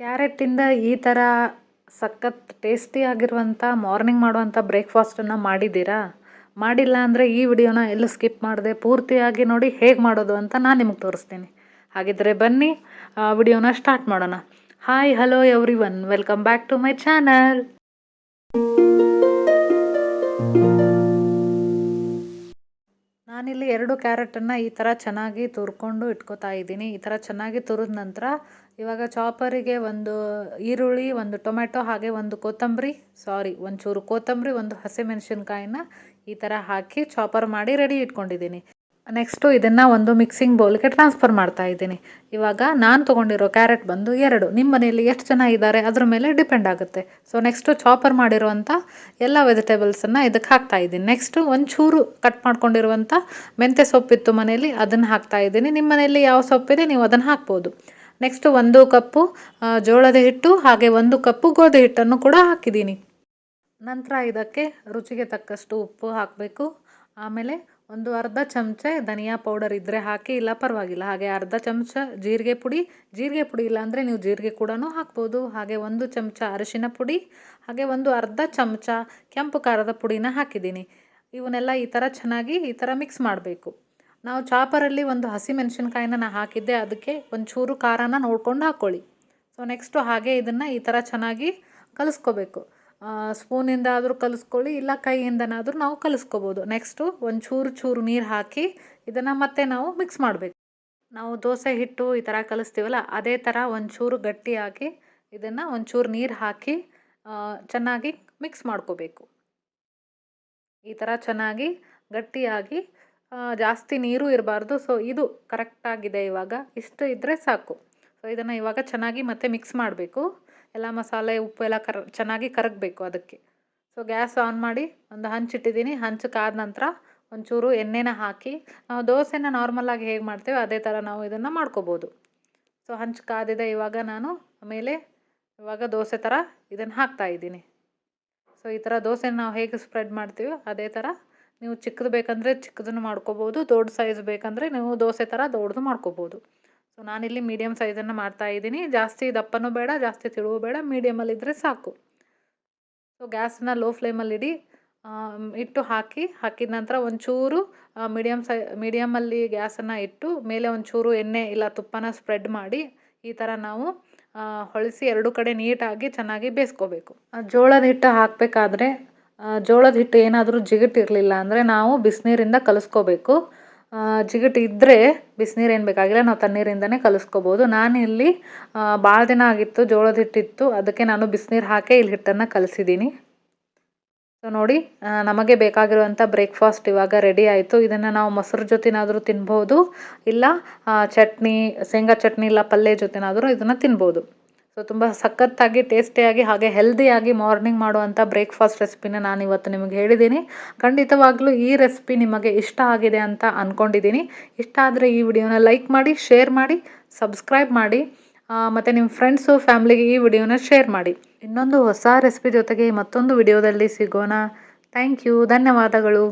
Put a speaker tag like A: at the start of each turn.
A: ಕ್ಯಾರೆಟಿಂದ ಈ ಥರ ಸಖತ್ ಟೇಸ್ಟಿಯಾಗಿರುವಂಥ ಮಾರ್ನಿಂಗ್ ಮಾಡುವಂಥ ಬ್ರೇಕ್ಫಾಸ್ಟನ್ನು ಮಾಡಿದ್ದೀರಾ? ಮಾಡಿಲ್ಲ ಅಂದರೆ ಈ ವಿಡಿಯೋನ ಎಲ್ಲೂ ಸ್ಕಿಪ್ ಮಾಡದೆ ಪೂರ್ತಿಯಾಗಿ ನೋಡಿ ಹೇಗೆ ಮಾಡೋದು ಅಂತ ನಾನು ನಿಮಗೆ ತೋರಿಸ್ತೀನಿ. ಹಾಗಿದ್ದರೆ ಬನ್ನಿ ವಿಡಿಯೋನ ಸ್ಟಾರ್ಟ್ ಮಾಡೋಣ. Hi, hello everyone welcome back to my channel. ಕ್ಯಾರೆಟನ್ನು ಈ ಥರ ಚೆನ್ನಾಗಿ ತುರ್ಕೊಂಡು ಇಟ್ಕೋತಾ ಇದ್ದೀನಿ. ಈ ಥರ ಚೆನ್ನಾಗಿ ತುರಿದ ನಂತರ ಇವಾಗ ಚಾಪರಿಗೆ ಒಂದು ಈರುಳ್ಳಿ, ಒಂದು ಟೊಮೆಟೊ ಹಾಗೆ ಒಂದು ಕೊತ್ತಂಬರಿ, ಸಾರಿ, ಒಂಚೂರು ಕೊತ್ತಂಬರಿ, ಒಂದು ಹಸಿಮೆಣಸಿನ್ಕಾಯಿನ ಈ ಥರ ಹಾಕಿ ಚಾಪರ್ ಮಾಡಿ ರೆಡಿ ಇಟ್ಕೊಂಡಿದ್ದೀನಿ. ನೆಕ್ಸ್ಟು ಇದನ್ನು ಒಂದು ಮಿಕ್ಸಿಂಗ್ ಬೌಲ್ಗೆ ಟ್ರಾನ್ಸ್ಫರ್ ಮಾಡ್ತಾ ಇದ್ದೀನಿ. ಇವಾಗ ನಾನು ತೊಗೊಂಡಿರೋ ಕ್ಯಾರೆಟ್ ಬಂದು ಎರಡು. ನಿಮ್ಮ ಮನೆಯಲ್ಲಿ ಎಷ್ಟು ಜನ ಇದ್ದಾರೆ? ಅದ್ರ ಮೇಲೆ ಡಿಪೆಂಡ್ ಆಗುತ್ತೆ. ಸೊ ನೆಕ್ಸ್ಟು ಚಾಪರ್ ಮಾಡಿರುವಂಥ ಎಲ್ಲ ವೆಜಿಟೇಬಲ್ಸನ್ನು ಇದಕ್ಕೆ ಹಾಕ್ತಾ ಇದ್ದೀನಿ. ನೆಕ್ಸ್ಟು ಒಂಚೂರು ಕಟ್ ಮಾಡ್ಕೊಂಡಿರುವಂಥ ಮೆಂತ್ಯ ಸೊಪ್ಪಿತ್ತು ಮನೆಯಲ್ಲಿ, ಅದನ್ನು ಹಾಕ್ತಾ ಇದ್ದೀನಿ. ನಿಮ್ಮ ಮನೆಯಲ್ಲಿ ಯಾವ ಸೊಪ್ಪಿದೆ ನೀವು ಅದನ್ನು ಹಾಕ್ಬೋದು. ನೆಕ್ಸ್ಟು ಒಂದು ಕಪ್ಪು ಜೋಳದ ಹಿಟ್ಟು, ಹಾಗೆ ಒಂದು ಕಪ್ಪು ಗೋಧಿ ಹಿಟ್ಟನ್ನು ಕೂಡ ಹಾಕಿದ್ದೀನಿ. ನಂತರ ಇದಕ್ಕೆ ರುಚಿಗೆ ತಕ್ಕಷ್ಟು ಉಪ್ಪು ಹಾಕಬೇಕು. ಆಮೇಲೆ ಒಂದು ಅರ್ಧ ಚಮಚ ಧನಿಯಾ ಪೌಡರ್ ಇದ್ದರೆ ಹಾಕಿ, ಇಲ್ಲ ಪರವಾಗಿಲ್ಲ. ಹಾಗೆ ಅರ್ಧ ಚಮಚ ಜೀರಿಗೆ ಪುಡಿ. ಜೀರಿಗೆ ಪುಡಿ ಇಲ್ಲ ಅಂದರೆ ನೀವು ಜೀರಿಗೆ ಕೂಡ ಹಾಕ್ಬೋದು. ಹಾಗೆ ಒಂದು ಚಮಚ ಅರಿಶಿನ ಪುಡಿ. ಹಾಗೆ ಒಂದು ಅರ್ಧ ಚಮಚ ಕೆಂಪು ಖಾರದ ಪುಡಿನ ಹಾಕಿದ್ದೀನಿ. ಇವನ್ನೆಲ್ಲ ಈ ಥರ ಚೆನ್ನಾಗಿ ಈ ಥರ ಮಿಕ್ಸ್ ಮಾಡಬೇಕು. ನಾವು ಚಾಪರಲ್ಲಿ ಒಂದು ಹಸಿ ಮೆಣಸಿನ್ಕಾಯಿನ ನಾನು ಹಾಕಿದ್ದೆ, ಅದಕ್ಕೆ ಒಂಚೂರು ಖಾರನ ನೋಡ್ಕೊಂಡು ಹಾಕ್ಕೊಳ್ಳಿ ಸೊ ನೆಕ್ಸ್ಟು ಹಾಗೆ ಇದನ್ನು ಈ ಥರ ಚೆನ್ನಾಗಿ ಕಲಿಸ್ಕೋಬೇಕು. ಸ್ಪೂನಿಂದ ಆದರೂ ಕಲಿಸ್ಕೊಳ್ಳಿ, ಇಲ್ಲ ಕೈಯಿಂದನಾದರೂ ನಾವು ಕಲಿಸ್ಕೋಬೋದು. ನೆಕ್ಸ್ಟು ಒಂದು ಚೂರು ಚೂರು ನೀರು ಹಾಕಿ ಇದನ್ನು ಮತ್ತೆ ನಾವು ಮಿಕ್ಸ್ ಮಾಡಬೇಕು. ನಾವು ದೋಸೆ ಹಿಟ್ಟು ಈ ಥರ ಕಲಿಸ್ತೀವಲ್ಲ, ಅದೇ ಥರ ಒಂಚೂರು ಗಟ್ಟಿಯಾಗಿ ಇದನ್ನು ಒಂಚೂರು ನೀರು ಹಾಕಿ ಚೆನ್ನಾಗಿ ಮಿಕ್ಸ್ ಮಾಡ್ಕೋಬೇಕು. ಈ ಥರ ಚೆನ್ನಾಗಿ ಗಟ್ಟಿಯಾಗಿ ಜಾಸ್ತಿ ನೀರು ಇರಬಾರ್ದು ಸೊ ಇದು ಕರೆಕ್ಟಾಗಿದೆ ಇವಾಗ. ಇಷ್ಟು ಇದ್ದರೆ ಸಾಕು. ಸೊ ಇದನ್ನು ಇವಾಗ ಚೆನ್ನಾಗಿ ಮತ್ತೆ ಮಿಕ್ಸ್ ಮಾಡಬೇಕು. ಎಲ್ಲ ಮಸಾಲೆ ಉಪ್ಪು ಎಲ್ಲ ಕರ, ಚೆನ್ನಾಗಿ ಕರಗಬೇಕು ಅದಕ್ಕೆ. ಸೊ ಗ್ಯಾಸ್ ಆನ್ ಮಾಡಿ ಒಂದು ಹಂಚಿಟ್ಟಿದ್ದೀನಿ ಹಂಚಕ್ಕಾದ ಕಾದ ನಂತರ ಒಂಚೂರು ಎಣ್ಣೆನ ಹಾಕಿ, ನಾವು ದೋಸೆನ ನಾರ್ಮಲಾಗಿ ಹೇಗೆ ಮಾಡ್ತೇವೆ ಅದೇ ಥರ ನಾವು ಇದನ್ನು ಮಾಡ್ಕೋಬೋದು. ಸೊ ಹಂಚಕ್ಕಾದಿದೆ ಇವಾಗ ನಾನು, ಆಮೇಲೆ ಇವಾಗ ದೋಸೆ ಥರ ಇದನ್ನು ಹಾಕ್ತಾ ಇದ್ದೀನಿ. ಸೊ ಈ ಥರ ದೋಸೆನ ನಾವು ಹೇಗೆ ಸ್ಪ್ರೆಡ್ ಮಾಡ್ತೀವಿ ಅದೇ ಥರ ನೀವು ಚಿಕ್ಕದು ಬೇಕಂದರೆ ಚಿಕ್ಕದನ್ನು ಮಾಡ್ಕೋಬೋದು, ದೊಡ್ಡ ಸೈಜ್ ಬೇಕಂದರೆ ನೀವು ದೋಸೆ ಥರ ದೊಡ್ಡದು ಮಾಡ್ಕೋಬೋದು. ಸೊ ನಾನಿಲ್ಲಿ ಮೀಡಿಯಮ್ ಸೈಜನ್ನು ಮಾಡ್ತಾಯಿದ್ದೀನಿ ಜಾಸ್ತಿ ದಪ್ಪನೂ ಬೇಡ, ಜಾಸ್ತಿ ತಿಳುವು ಬೇಡ ಮೀಡಿಯಮಲ್ಲಿದ್ದರೆ ಸಾಕು. ಸೊ ಗ್ಯಾಸನ್ನ ಲೋ ಫ್ಲೇಮಲ್ಲಿಡಿ ಇಟ್ಟು ಹಾಕಿ, ಹಾಕಿದ ನಂತರ ಒಂಚೂರು ಮೀಡಿಯಮ್ ಸೈ ಮೀಡಿಯಮಲ್ಲಿ ಗ್ಯಾಸನ್ನು ಇಟ್ಟು ಮೇಲೆ ಒಂಚೂರು ಎಣ್ಣೆ ಇಲ್ಲ ತುಪ್ಪನ ಸ್ಪ್ರೆಡ್ ಮಾಡಿ, ಈ ಥರ ನಾವು ಹೊಳಿಸಿ ಎರಡು ಕಡೆ ನೀಟಾಗಿ ಚೆನ್ನಾಗಿ ಬೇಯಿಸ್ಕೋಬೇಕು. ಜೋಳದ ಹಿಟ್ಟು ಹಾಕಬೇಕಾದ್ರೆ ಜೋಳದ ಹಿಟ್ಟು ಏನಾದರೂ ಜಿಗುಟಿರಲಿಲ್ಲ ಅಂದರೆ ನಾವು ಬಿಸಿನೀರಿಂದ ಕಲಿಸ್ಕೋಬೇಕು. ಜಿಗುಟು ಇದ್ದರೆ ಬಿಸಿನೀರು ಏನು ಬೇಕಾಗಿಲ್ಲ, ನಾವು ತಣ್ಣೀರಿಂದನೇ ಕಲಿಸ್ಕೋಬೋದು. ನಾನಿಲ್ಲಿ ಭಾಳ ದಿನ ಆಗಿತ್ತು, ಜೋಳದ ಹಿಟ್ಟಿತ್ತು. ಅದಕ್ಕೆ ನಾನು ಬಿಸಿನೀರು ಹಾಕಿ ಇಲ್ಲಿ ಹಿಟ್ಟನ್ನು ಕಲಿಸಿದ್ದೀನಿ ಸೊ ನೋಡಿ ನಮಗೆ ಬೇಕಾಗಿರುವಂಥ ಬ್ರೇಕ್ಫಾಸ್ಟ್ ಇವಾಗ ರೆಡಿ ಆಯಿತು. ಇದನ್ನು ನಾವು ಮೊಸರು ಜೊತೆನಾದರೂ ತಿನ್ಬೋದು. ಇಲ್ಲ ಚಟ್ನಿ, ಶೇಂಗಾ ಚಟ್ನಿ ಇಲ್ಲ ಪಲ್ಯ ಜೊತೆನಾದರೂ ಇದನ್ನು ತಿನ್ಬೋದು. ಸೊ ತುಂಬ ಸಖತ್ತಾಗಿ ಟೇಸ್ಟಿಯಾಗಿ ಹಾಗೆ ಹೆಲ್ದಿಯಾಗಿ ಮಾರ್ನಿಂಗ್ ಮಾಡುವಂಥ ಬ್ರೇಕ್ಫಾಸ್ಟ್ ರೆಸಿಪಿನ ನಾನು ಇವತ್ತು ನಿಮಗೆ ಹೇಳಿದ್ದೀನಿ ಖಂಡಿತವಾಗ್ಲೂ ಈ ರೆಸಿಪಿ ನಿಮಗೆ ಇಷ್ಟ ಆಗಿದೆ ಅಂತ ಅಂದ್ಕೊಂಡಿದ್ದೀನಿ ಇಷ್ಟ ಆದರೆ ಈ ವಿಡಿಯೋನ ಲೈಕ್ ಮಾಡಿ ಶೇರ್ ಮಾಡಿ ಸಬ್ಸ್ಕ್ರೈಬ್ ಮಾಡಿ ಮತ್ತು ನಿಮ್ಮ ಫ್ರೆಂಡ್ಸು ಫ್ಯಾಮ್ಲಿಗೆ ಈ ವಿಡಿಯೋನ ಶೇರ್ ಮಾಡಿ. ಇನ್ನೊಂದು ಹೊಸ ರೆಸಿಪಿ ಜೊತೆಗೆ ಮತ್ತೊಂದು ವಿಡಿಯೋದಲ್ಲಿ ಸಿಗೋಣ. ಥ್ಯಾಂಕ್ ಯು ಧನ್ಯವಾದಗಳು.